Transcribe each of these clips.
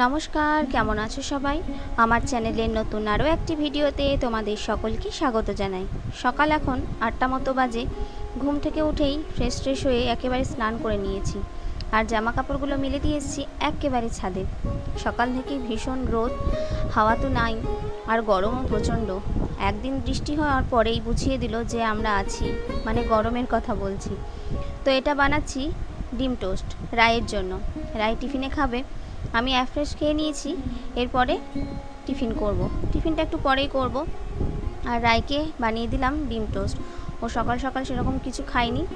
নমস্কার, কেমন আছো সবাই? আমার চ্যানেলের নতুন আরও একটি ভিডিওতে তোমাদের সকলকে স্বাগত জানাই। সকাল এখন আটটা মতো বাজে, ঘুম থেকে উঠেই ফ্রেশ ফ্রেশ হয়ে একেবারে স্নান করে নিয়েছি আর জামা কাপড়গুলো মেলে দিয়ে এসেছি একেবারে ছাদে। সকাল থেকে ভীষণ রোদ, হাওয়া তো নাই আর গরমও প্রচণ্ড। একদিন বৃষ্টি হওয়ার পরেই বুঝিয়ে দিল যে আমরা আছি মানে গরমের কথা বলছি। তো এটা বানাচ্ছি ডিম টোস্ট, রায়ের জন্য। রায় টিফিনে খাবে আমি অ্যাফ্রেশ খেয়ে নিয়েছি, এরপরে টিফিন করব। টিফিনটা একটু পরেই করব। আর রায়কে বানিয়ে দিলাম ডিম টোস্ট। ও সকাল সকাল সেরকম কিছু খায়নি।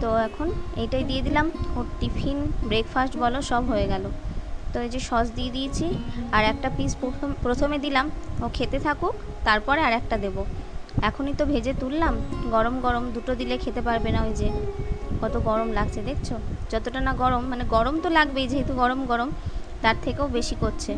তো এখন এইটাই দিয়ে দিলাম। ওর টিফিন ব্রেকফাস্ট বলো, সব হয়ে গেল। তো এই যে সস দিয়ে দিয়েছি, আর একটা পিস প্রথম, প্রথমে দিলাম। ও খেতে থাকুক, তারপরে আর একটা দেবো। এখনই তো ভেজে তুললাম। গরম গরম দুটো দিলে খেতে পারবে না ওই যে। কত গরম লাগছে, দেখছ? যতটা না গরম মানে গরম তো লাগবেই, যেহেতু গরম গরম। তার থেকেও বেশি করছে।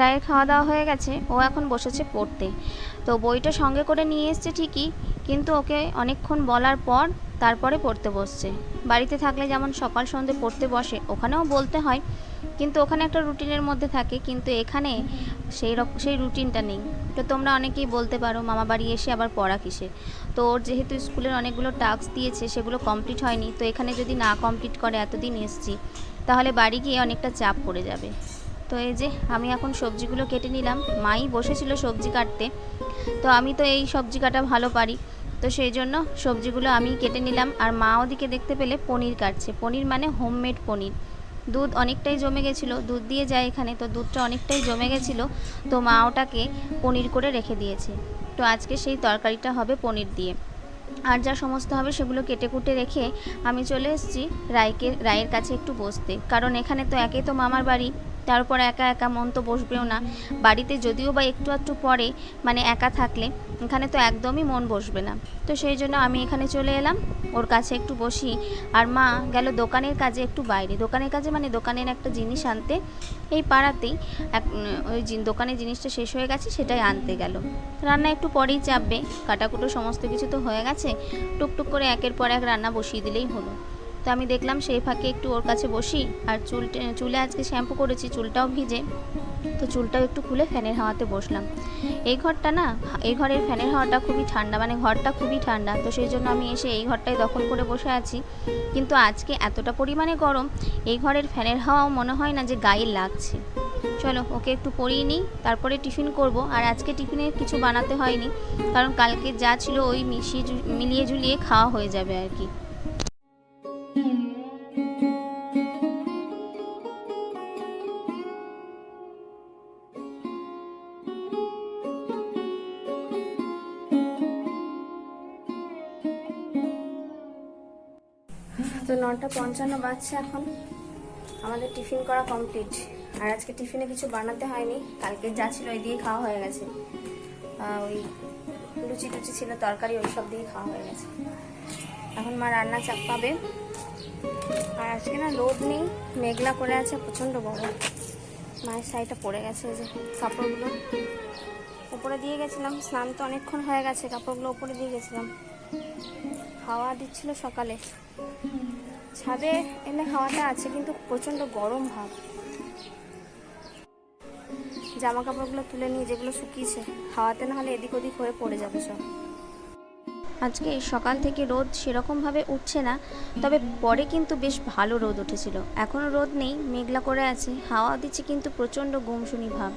রায়ের খাওয়া দাওয়া হয়ে গেছে, ও এখন বসেছে পড়তে। তো বইটা সঙ্গে করে নিয়ে এসছে ঠিকই, কিন্তু ওকে অনেকক্ষণ বলার পর তারপরে পড়তে বসছে। বাড়িতে থাকলে যেমন সকাল সন্ধে পড়তে বসে, ওখানেও বলতে হয়, কিন্তু ওখানে একটা রুটিনের মধ্যে থাকে, কিন্তু এখানে সেই রকম সেই রুটিনটা নেই। তো তোমরা অনেকেই বলতে পারো, মামা বাড়ি এসে আবার পড়া কিসের? তো ওর যেহেতু স্কুলের অনেকগুলো টাস্ক দিয়েছে, সেগুলো কমপ্লিট হয়নি, তো এখানে যদি না কমপ্লিট করে এতদিন এসছি, তাহলে বাড়ি গিয়ে অনেকটা চাপ পড়ে যাবে। তো এই যে, আমি এখন সবজিগুলো কেটে নিলাম। মাই বসেছিল সবজি কাটতে, তো আমি তো এই সবজি কাটা ভালো পারি। তো সেই জন্য সবজিগুলো আমি কেটে নিলাম। আর মা ওদিকে দেখতে পেলে পনির কাটছে। পনির মানে হোমমেড পনির। দুধ অনেকটাই জমে গেছিল, দুধ দিয়ে যায় এখানে, তো দুধটা অনেকটাই জমে গেছিল, তো মা ওটাকে পনির করে রেখে দিয়েছে। তো আজকে সেই তরকারিটা হবে পনির দিয়ে। আর যা সমস্ত হবে সেগুলো কেটে কুটে রেখে আমি চলে এসেছি রায়কে, রায়ের কাছে একটু বসতে। কারণ এখানে তো একে তো মামার বাড়ি। তারপর একা একা মন তো বসবেও না। বাড়িতে যদিও বা একটু একটু পরে মানে একা থাকলে এখানে তো একদমই মন বসবে না। তো সেই জন্য আমি এখানে চলে এলাম, ওর কাছে একটু বসি। আর মা গেল দোকানের কাজে একটু বাইরে। দোকানের কাজে মানে দোকানের একটা জিনিস আনতে। এই পাড়াতেই এক ওই দোকানের জিনিসটা শেষ হয়ে গেছে, সেটাই আনতে গেল। রান্না একটু পরেই চাপবে, কাটাকুটো সমস্ত কিছু তো হয়ে গেছে। টুকটুক করে একের পর এক রান্না বসিয়ে দিলেই হলো। তো আমি দেখলাম সেই ফাঁকে একটু ওর কাছে বসি আর চুল চুলে আজকে শ্যাম্পু করেছি, চুলটাও ভিজে। তো চুলটাও একটু খুলে ফ্যানের হাওয়াতে বসলাম। এই ঘরটা না, এই ঘরের ফ্যানের হাওয়াটা খুবই ঠান্ডা মানে ঘরটা খুবই ঠান্ডা। তো সেই জন্য আমি এসে এই ঘরটায় দখল করে বসে আছি। কিন্তু আজকে এতটা পরিমাণে গরম, এই ঘরের ফ্যানের হাওয়াও মনে হয় না যে গায়ে লাগছে। চলো, ওকে একটু পরিয়ে নিই, তারপরে টিফিন করব। আর আজকে টিফিনে কিছু বানাতে হয়নি, কারণ কালকে যা ছিল ওই মিশিয়ে মিলিয়ে ঝুলিয়ে খাওয়া হয়ে যাবে আর কি। তো নটা পঞ্চান্ন বাজছে এখন। আমাদের টিফিন করা কমপ্লিট। আর আজকে টিফিনে কিছু বানাতে হয়নি। কালকে যা ছিল ওই দিয়ে খাওয়া হয়ে গেছে। ওই লুচি টুচি ছিল, তরকারি ওই সব দিয়ে খাওয়া হয়ে গেছে। এখন মা রান্না চাপ পাবে আর আজকে না রোদ নেই, মেঘলা করে আছে, প্রচণ্ড বড় মায়ের শাড়িটা পড়ে গেছে যে কাপড়গুলো। ওপরে দিয়ে গেছিলাম, স্নান তো অনেকক্ষণ হয়ে গেছে, কাপড়গুলো ওপরে দিয়ে গেছিলাম। হাওয়া দিচ্ছিল সকালে। ছাদে এলে হাওয়াটা আছে, কিন্তু প্রচণ্ড গরম ভাব। জামা কাপড়গুলো তুলে নিয়ে যেগুলো শুকিয়েছে, হাওয়াতে না হলে এদিক ওদিক হয়ে পড়ে যাবে সব। আজকে সকাল থেকে রোদ সেরকমভাবে উঠছে না, তবে পরে কিন্তু বেশ ভালো রোদ উঠেছিল। এখনও রোদ নেই, মেঘলা করে আছে। হাওয়া দিচ্ছে কিন্তু প্রচণ্ড গুমশুনি ভাব।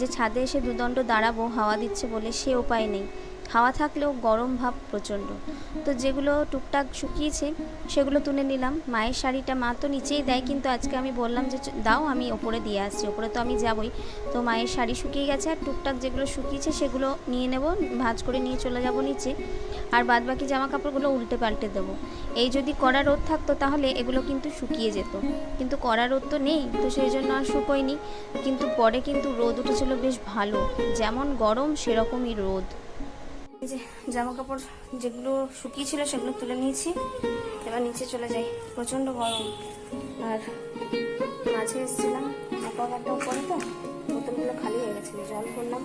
যে ছাদে এসে দুদণ্ড দাঁড়াবো, হাওয়া দিচ্ছে বলে সে উপায় নেই। হাওয়া থাকলেও গরম ভাব প্রচণ্ড। তো যেগুলো টুকটাক শুকিয়েছে, সেগুলো তুলে নিলাম। মায়ের শাড়িটা মা তো নিচেই দেয়, কিন্তু আজকে আমি বললাম যে দাও, আমি ওপরে দিয়ে আসছি, ওপরে তো আমি যাবই। তো মায়ের শাড়ি শুকিয়ে গেছে, আর টুকটাক যেগুলো শুকিয়েছে, সেগুলো নিয়ে নেব, ভাজ করে নিয়ে চলে যাব নিচে। আর বাদ বাকি জামা কাপড়গুলো উল্টে পাল্টে দেবো। এই যদি কড়া রোদ থাকতো, তাহলে এগুলো কিন্তু শুকিয়ে যেত। কিন্তু কড়া রোদ তো নেই, তো সেই জন্য আর শুকোয়নি। কিন্তু পরে কিন্তু রোদ উঠেছিল বেশ ভালো। যেমন গরম, সেরকমই রোদ। যে জামা কাপড় যেগুলো শুকিয়েছিল সেগুলো তুলে নিয়েছি। এবার নিচে চলে যাই। প্রচণ্ড গরম। আর মাঝে এসেছিলাম উপরে তো, বোতলগুলো খালি হয়ে জল করলাম।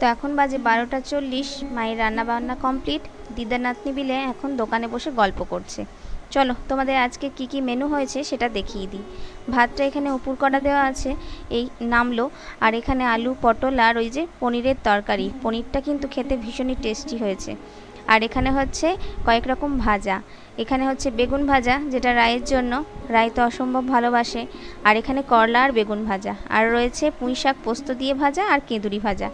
তো এখন বাজে বারোটা চল্লিশ, মায়ের রান্না বান্না কমপ্লিট। দিদা নাতনি বিলে এখন দোকানে বসে গল্প করছে। চলো, তোমাদের আজকে কি কি মেনু হয়েছে সেটা দেখিয়ে দিই। ভাতটা এখানে উপুর করা দেওয়া আছে, এই নামলো, আর এখানে আলু, পটল, আর ওই যে পনিরের তরকারি। পনিরটা কিন্তু খেতে ভীষণই টেস্টি হয়েছে। আর এখানে হচ্ছে কয়েক রকম ভাজা। এখানে হচ্ছে বেগুন ভাজা, যেটা রায়ের জন্য। রায় তো অসম্ভব ভালোবাসে। আর এখানে করলা আর বেগুন ভাজা। আর রয়েছে পুঁই শাক পোস্ত দিয়ে ভাজা আর কেঁদুরি ভাজা।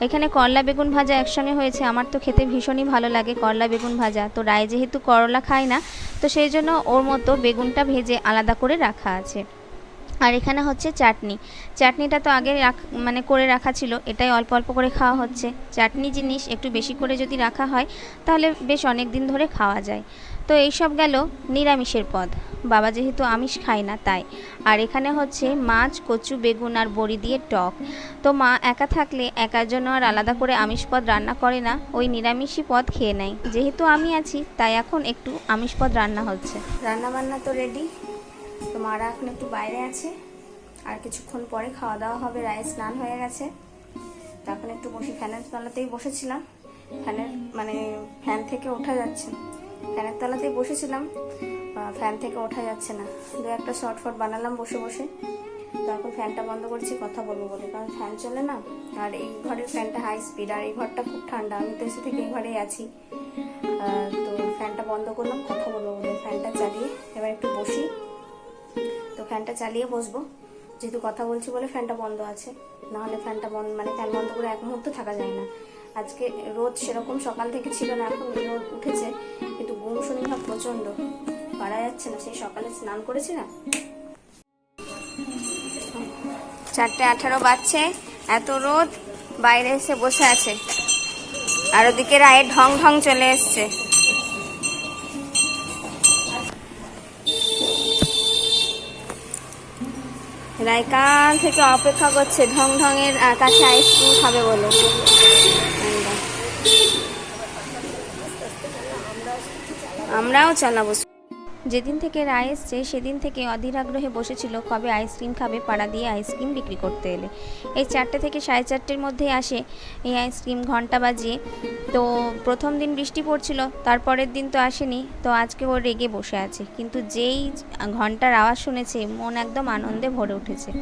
এখানে করলা, বেগুন ভাজা একসঙ্গে হয়েছে। আমার তো খেতে ভীষণই ভালো লাগে করলা, বেগুন ভাজা। তো রায় যেহেতু করলা খায় না, তো সেই জন্য ওর মতো বেগুনটা ভেজে আলাদা করে রাখা আছে। আর এখানে হচ্ছে চাটনি। চাটনিটা তো আগে রাখ মানে করে রাখা ছিল, এটাই অল্প অল্প করে খাওয়া হচ্ছে। চাটনি জিনিস একটু বেশি করে যদি রাখা হয়, তাহলে বেশ অনেক দিন ধরে খাওয়া যায়। তো এইসব গেল নিরামিষের পদ। বাবা যেহেতু আমিষ খায় না তাই। আর এখানে হচ্ছে মাছ, কচু, বেগুন আর বড়ি দিয়ে টক। তো মা একা থাকলে একার জন্য আর আলাদা করে আমিষ পদ রান্না করে না, ওই নিরামিষই পদ খেয়ে নেয়। যেহেতু আমি আছি, তাই এখন একটু আমিষ পদ রান্না হচ্ছে। রান্না বান্না তো রেডি তো মারা এখন একটু বাইরে আছে। আর কিছুক্ষণ পরে খাওয়া দাওয়া হবে, রায় স্নান হয়ে গেছে। তো এখন একটু বসে, ফ্যানের তলাতেই বসেছিলাম। ফ্যানের মানে ফ্যান থেকে ওঠা যাচ্ছে ফ্যানের তলাতেই বসেছিলাম ফ্যান থেকে ওঠা যাচ্ছে না। দু একটা শর্ট ফট বানালাম বসে বসে। তো এখন ফ্যানটা বন্ধ করছি, কথা বলব বলে। কারণ ফ্যান চলে না, আর এই ঘরের ফ্যানটা হাই স্পিড আর এই ঘরটা খুব ঠান্ডা। আমি তো এসে থেকে এই ঘরেই আছি। তো ফ্যানটা বন্ধ করলাম, কথা বলব বলে। ফ্যানটা চালিয়ে এবার একটু বসি। ফ্যানটা চালিয়ে বসবো। যেহেতু কথা বলছি বলে ফ্যানটা বন্ধ আছে। নাহলে ফ্যানটা বন্ধ মানে ফ্যান বন্ধ করে এক মুহূর্ত থাকা যায় না। আজকে রোদ সেরকম সকাল থেকে ছিল না, এখন রোদ উঠেছে। কিন্তু গুম শনি ভাব প্রচণ্ড পারা যাচ্ছে না, সেই সকালে স্নান করেছি না। চারটে আঠারো বাজছে, এত রোদ, বাইরে এসে বসে আছে। আর ওদিকে রায়ের ঢং ঢং চলে এসছে। রায় কাল থেকে অপেক্ষা করছে ঢং আহ, কাছে আইসক্রিম খাবে বলে। আমরাও চালাবো। যেদিন থেকে রায় এসছে সেদিন থেকে অধীর আগ্রহে বসেছিল কবে আইসক্রিম খাবে পাড়া দিয়ে আইসক্রিম বিক্রি করতে এলে। এই চারটে থেকে সাড়ে চারটের মধ্যে আসে এই আইসক্রিম ঘণ্টা বাজিয়ে। তো প্রথম দিন বৃষ্টি পড়ছিল, তারপরের দিন তো আসেনি, তো আজকে ও রেগে বসে আছে। কিন্তু যেই ঘণ্টার আওয়াজ শুনেছে, মন একদম আনন্দে ভরে উঠেছে।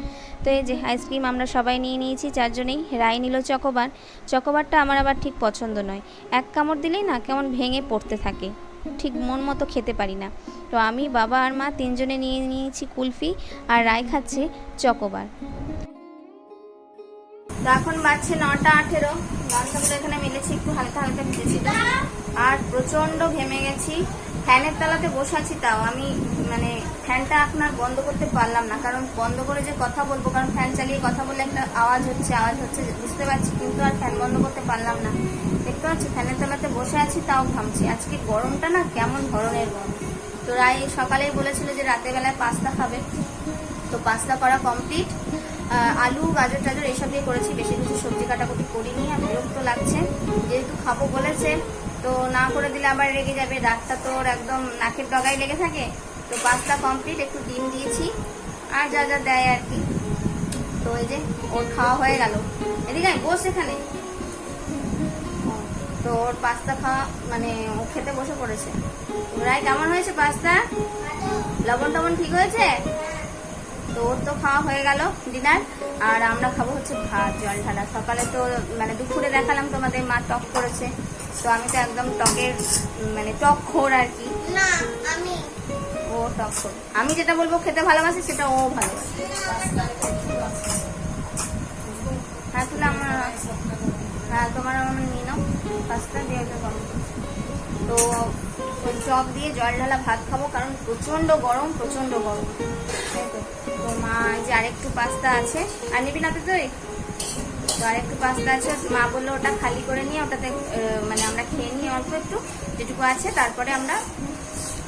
তো এই যে আইসক্রিম আমরা সবাই নিয়ে নিয়েছি, চারজনেই। রায় নিল চকোবার। চকোবারটা আমার আবার ঠিক পছন্দ নয়। এক কামড় দিলেই না কেমন ভেঙে পড়তে থাকে। ঠিক মন মতো খেতে পারি না। তো আমি, বাবা আর মা তিনজনে নিয়ে নিয়েছি কুলফি আর রায় খাচ্ছে চকোবার। এখন বাজছে নটা আঠেরো। গানটাগুলো এখানে মিলেছি, একটু হালকা হালকা ভিজেছিল আর প্রচণ্ড ঘেমে গেছি। ফ্যানের তলাতে বসে আছি তাও। আমি মানে ফ্যানটা আপনার বন্ধ করতে পারলাম না, কারণ বন্ধ করে যে কথা বলব, কারণ ফ্যান চালিয়ে কথা বলে একটা আওয়াজ হচ্ছে আওয়াজ হচ্ছে, বুঝতে পারছি, কিন্তু আর ফ্যান বন্ধ করতে পারলাম না। দেখতে পাচ্ছি, ফ্যানের তলাতে বসে আছি তাও ঘামছি। আজকে গরমটা না কেমন ধরনের গরম। তো রায় সকালেই বলেছিল যে রাতের বেলায় পাস্তা খাবে। তো পাস্তা করা কমপ্লিট। আলু, গাজর, টাজর এসব দিয়ে করেছি। বেশি কিছু সবজি কাটাকুটি করিনি, আর বিরক্ত লাগছে। যেহেতু খাব বলেছে, তো না করে দিলে আবার রেগে যাবে। দাঁতটা তো ওর একদম নাকের ডগায় লেগে থাকে। তো পাস্তা কমপ্লিট একটু ডিম দিয়েছি। আর যা যা দেয় আর কি। তো এই যে, ওর খাওয়া হয়ে গেল। এদিকে বস এখানে। তো ওর পাস্তা খাওয়া মানে ও খেতে বসে পড়েছে। রায়, কেমন হয়েছে পাস্তা? লবণ টবণ ঠিক হয়েছে? তো ওর তো খাওয়া হয়ে গেল ডিনার আর আমরা খাব হচ্ছে ভাত জল ঢালা। সকালে তো মানে দুপুরে দেখালাম তোমাদের মা টক করেছে। তো আমি তো একদম টকের মানে টক খোর আর কি। না আমি। ও টক খোর। আমি যেটা বলব খেতে ভালোবাসি সেটা ও ভালোবাসে। হ্যাঁ তাহলে আমার হ্যাঁ তোমার আমার নিয়ে নাও। পাঁচটা দিয়ে। তো ওই চপ দিয়ে জল ঢালা ভাত খাব, কারণ প্রচণ্ড গরম প্রচণ্ড গরম। তো মা যে আরেকটু পাস্তা আছে। আর নিবি না তুই? তো আরেকটু পাস্তা আছে। মা বলল, ওটা খালি করে নিয়ে, ওটাতে মানে আমরা খেয়ে নিই অল্প একটু, যেটুকু আছে, তারপরে আমরা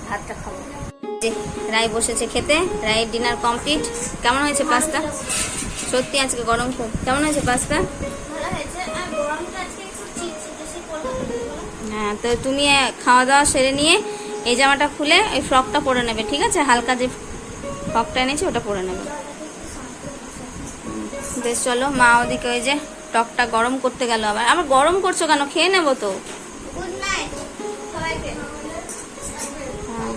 ভাতটা খাব। রায় বসেছে খেতে রায়ের ডিনার কমপ্লিট কেমন হয়েছে পাস্তা? সত্যি আজকে গরম খুব। কেমন হয়েছে পাস্তা? তো তুমি খাওয়া দাওয়া সেরে নিয়ে এই জামাটা খুলে ওই ফ্রকটা পরে নেবে ঠিক আছে? হালকা যে ফ্রকটা এনেছি ওটা পরে নেবে। বেশ চলো মা ওদিকে ওই যে টকটা গরম করতে গেল আবার। আবার গরম করছ কেন? খেয়ে নেব তো। হ্যাঁ।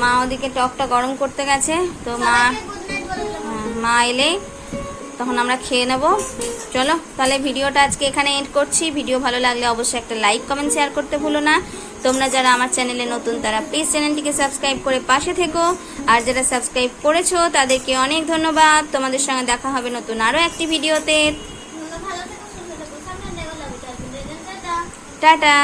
মা ওদিকে টকটা গরম করতে গেছে তো মা হ্যাঁ, মা এলে তখন আমরা খেয়ে নেব। চলো তাহলে ভিডিওটা আজকে এখানে এন্ড করছি। ভিডিও ভালো লাগলে অবশ্যই একটা লাইক কমেন্ট শেয়ার করতে ভুলো না। তোমরা যারা আমার চ্যানেলে নতুন তারা প্লিজ চ্যানেলটিকে সাবস্ক্রাইব করে পাশে থেকো। আর যারা সাবস্ক্রাইব করেছ তাদেরকে অনেক ধন্যবাদ। তোমাদের সঙ্গে দেখা হবে নতুন আরও একটি ভিডিওতে। টাটা।